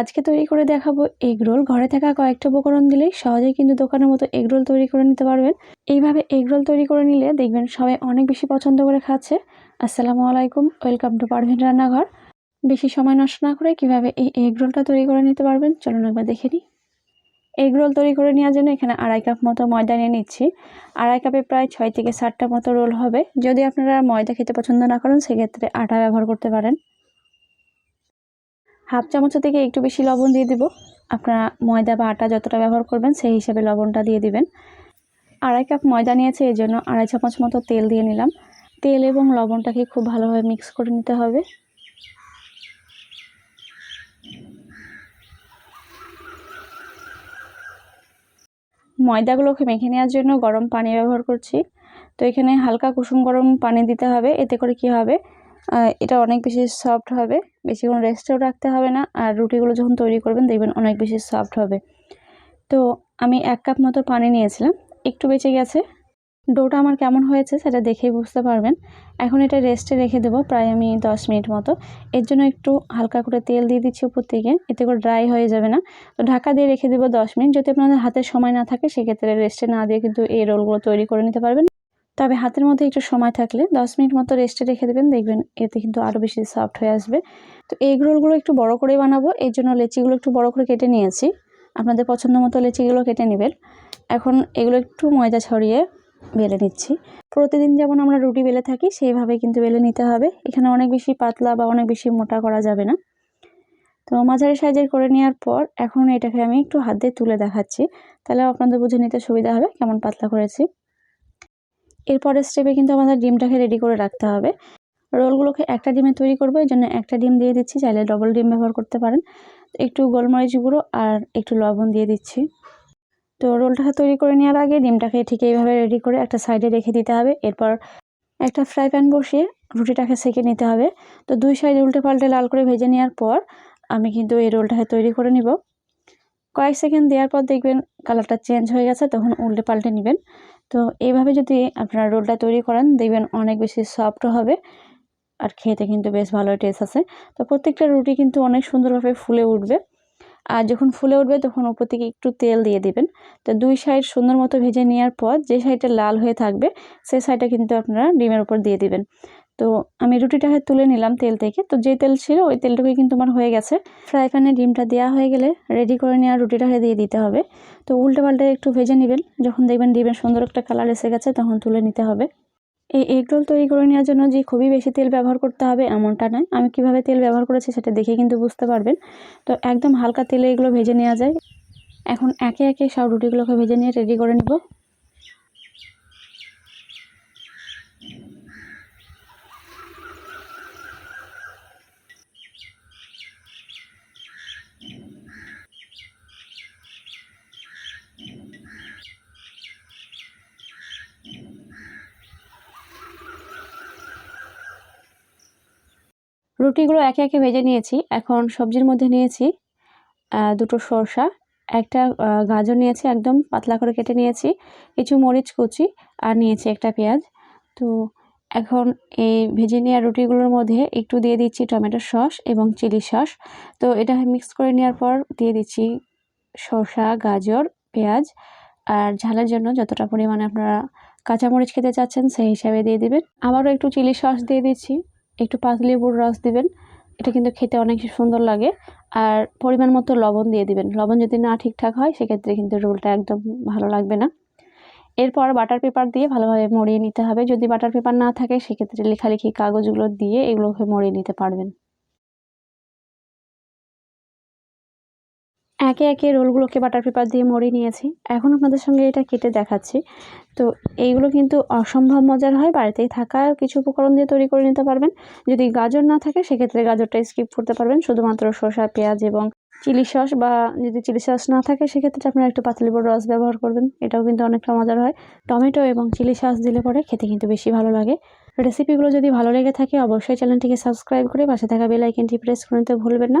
আজকে তৈরি করে দেখাবো এগ রোল। ঘরে থাকা কয়েকটা উপকরণ দিলেই সহজেই কিন্তু দোকানের মতো এগ রোল তৈরি করে নিতে পারবেন। এইভাবে এগ রোল তৈরি করে নিলে দেখবেন সবাই অনেক বেশি পছন্দ করে খাচ্ছে। আসসালামু আলাইকুম, ওয়েলকাম টু পারভিন রান্নাঘর। বেশি সময় নষ্ট না করে কীভাবে এই এগ রোলটা তৈরি করে নিতে পারবেন, চলুন একবার দেখে নিই। এগ রোল তৈরি করে নেওয়ার জন্য এখানে আড়াই কাপ মতো ময়দা নিয়ে নিচ্ছি। আড়াই কাপে প্রায় ছয় থেকে সাতটা মতো রোল হবে। যদি আপনারা ময়দা খেতে পছন্দ না করেন, সেক্ষেত্রে আটা ব্যবহার করতে পারেন। হাফ চামচ থেকে একটু বেশি লবণ দিয়ে দিব। আপনারা ময়দা বা আটা যতটা ব্যবহার করবেন, সেই হিসাবে লবণটা দিয়ে দিবেন। আড়াই কাপ ময়দা নিয়েছে এই জন্য আড়াই চামচ মতো তেল দিয়ে নিলাম। তেল এবং লবণটাকে খুব ভালোভাবে মিক্স করে নিতে হবে। ময়দাগুলোকে মেখে নেওয়ার জন্য গরম পানি ব্যবহার করছি। তো এখানে হালকা কুসুম গরম পানি দিতে হবে, এতে করে কি হবে? এটা অনেক বেশি সফট হবে। বেশিক্ষণ রেস্টেও রাখতে হবে না। আর রুটিগুলো যখন তৈরি করবেন, দেখবেন অনেক বেশি সফট হবে। তো আমি এক কাপ মতো পানি নিয়েছিলাম। একটু বেঁচে গেছে। ডোটা আমার কেমন হয়েছে সেটা দেখেই বুঝতে পারবেন। এখন এটা রেস্টে রেখে দেবো প্রায় আমি দশ মিনিট মতো। এর জন্য একটু হালকা করে তেল দিয়ে দিচ্ছি উপর থেকে। এতে করে ড্রাই হয়ে যাবে না। তো ঢাকা দিয়ে রেখে দেবো দশ মিনিট। যদি আপনাদের হাতে সময় না থাকে, সেক্ষেত্রে রেস্টে না দিয়ে কিন্তু এই রোলগুলো তৈরি করে নিতে পারবেন। তবে হাতের মধ্যে একটু সময় থাকলে দশ মিনিট মতো রেস্টে রেখে দেবেন। দেখবেন এতে কিন্তু আরও বেশি সফট হয়ে আসবে। তো এগ রোলগুলো একটু বড় করেই বানাবো। এর জন্য লেচিগুলো একটু বড় করে কেটে নিয়েছি। আপনাদের পছন্দ মতো লেচিগুলো কেটে নেবেন। এখন এগুলো একটু ময়দা ছড়িয়ে বেলে নিচ্ছি। প্রতিদিন যেমন আমরা রুটি বেলে থাকি সেইভাবে কিন্তু বেলে নিতে হবে। এখানে অনেক বেশি পাতলা বা অনেক বেশি মোটা করা যাবে না। তো মাঝারি সাইজের করে নেওয়ার পর এখন এটাকে আমি একটু হাত দিয়ে তুলে দেখাচ্ছি। তাহলে আপনাদের বুঝে নিতে সুবিধা হবে কেমন পাতলা করেছি। এরপরের স্টেপে কিন্তু আমাদের ডিমটাকে রেডি করে রাখতে হবে। রোলগুলোকে একটা ডিমে তৈরি করব এই জন্য একটা ডিম দিয়ে দিচ্ছি, চাইলে ডবল ডিম ব্যবহার করতে পারেন। একটু গোলমরিচ গুঁড়ো আর একটু লবণ দিয়ে দিচ্ছি। তো রোলটাকে তৈরি করে নেওয়ার আগে ডিমটাকে ঠিক এইভাবে রেডি করে একটা সাইডে রেখে দিতে হবে। এরপর একটা ফ্রাই প্যান বসিয়ে রুটিটাকে সেঁকে নিতে হবে। তো দুই সাইড উল্টে পাল্টে লাল করে ভেজে নেওয়ার পর আমি কিন্তু এই রোলটাকে তৈরি করে নিব। কয়েক সেকেন্ড দেওয়ার পর দেখবেন কালারটা চেঞ্জ হয়ে গেছে, তখন উল্টে পাল্টে নেবেন। তো এইভাবে যদি আপনারা রোলটা তৈরি করেন, দেখবেন অনেক বেশি সফট হবে আর খেতে কিন্তু বেশ ভালো টেস্ট আছে। তো প্রত্যেকটা রুটি কিন্তু অনেক সুন্দরভাবে ফুলে উঠবে। আর যখন ফুলে উঠবে, তখন ওপর থেকে একটু তেল দিয়ে দিবেন। তো দুই সাইড সুন্দর মতো ভেজে নেওয়ার পর, যে সাইডটা লাল হয়ে থাকবে সেই সাইডটা কিন্তু আপনারা ডিমের উপর দিয়ে দিবেন। তো আমি রুটিটাকে তুলে নিলাম তেল থেকে। তো যে তেল ছিল ওই তেলটুকুই কিন্তু আমার হয়ে গেছে। ফ্রাই প্যানে ডিমটা দেওয়া হয়ে গেলে রেডি করে নেওয়া রুটিটাকে দিয়ে দিতে হবে। তো উল্টে পাল্টে একটু ভেজে নেবেন। যখন দেখবেন ডিমের সুন্দর একটা কালার এসে গেছে, তখন তুলে নিতে হবে। এই এগ রোল তৈরি করে নেওয়ার জন্য যে খুবই বেশি তেল ব্যবহার করতে হবে এমনটা নয়। আমি কীভাবে তেল ব্যবহার করেছি সেটা দেখে কিন্তু বুঝতে পারবেন। তো একদম হালকা তেলে এগুলো ভেজে নেওয়া যায়। এখন একে একে সব রুটিগুলোকে ভেজে নিয়ে রেডি করে নেব। রুটিগুলো একে একে ভেজে নিয়েছি। এখন সবজির মধ্যে নিয়েছি দুটো সরষা, একটা গাজর নিয়েছি একদম পাতলা করে কেটে নিয়েছি, কিছু মরিচ কুচি আর নিয়েছি একটা পেঁয়াজ। তো এখন এই ভেজে নেওয়া রুটিগুলোর মধ্যে একটু দিয়ে দিচ্ছি টমেটো সস এবং চিলি সস। তো এটা মিক্স করে নেওয়ার পর দিয়ে দিচ্ছি শসা গাজর, পেঁয়াজ আর ঝালের জন্য যতটা পরিমাণে আপনারা কাঁচামরিচ খেতে চাচ্ছেন সেই হিসাবে দিয়ে দেবেন। আবারও একটু চিলি সস দিয়ে দিচ্ছি। একটু পাতলেবুর রস দিবেন। এটা কিন্তু খেতে অনেক সুন্দর লাগে। আর পরিমাণ মতো লবণ দিয়ে দিবেন। লবণ যদি না ঠিকঠাক হয়, সেক্ষেত্রে কিন্তু রোলটা একদম ভালো লাগবে না। এরপর বাটার পেপার দিয়ে ভালোভাবে মরিয়ে নিতে হবে। যদি বাটার পেপার না থাকে, সেক্ষেত্রে লেখালেখি কাগজগুলো দিয়ে এগুলোকে মরিয়ে নিতে পারবেন। একে একে রোলগুলোকে বাটার পেপার দিয়ে মরিয়ে নিয়েছি। এখন আপনাদের সঙ্গে এটা কেটে দেখাচ্ছি। তো এইগুলো কিন্তু অসম্ভব মজার হয়, বাড়িতেই থাকা কিছু উপকরণ দিয়ে তৈরি করে নিতে পারবেন। যদি গাজর না থাকে, সেক্ষেত্রে গাজরটা স্কিপ করতে পারবেন। শুধুমাত্র শসা, পেঁয়াজ এবং চিলি সস বা যদি চিলি সস না থাকে, সেক্ষেত্রে আপনারা একটু পাতলিবর রস ব্যবহার করবেন। এটাও কিন্তু অনেকটা মজার হয়। টমেটো এবং চিলি সস দিলে পরে খেতে কিন্তু বেশি ভালো লাগে। রেসিপিগুলো যদি ভালো লেগে থাকে, অবশ্যই চ্যানেলটিকে সাবস্ক্রাইব করে পাশে থাকা বেল আইকনটি প্রেস করে নিতে ভুলবেন না।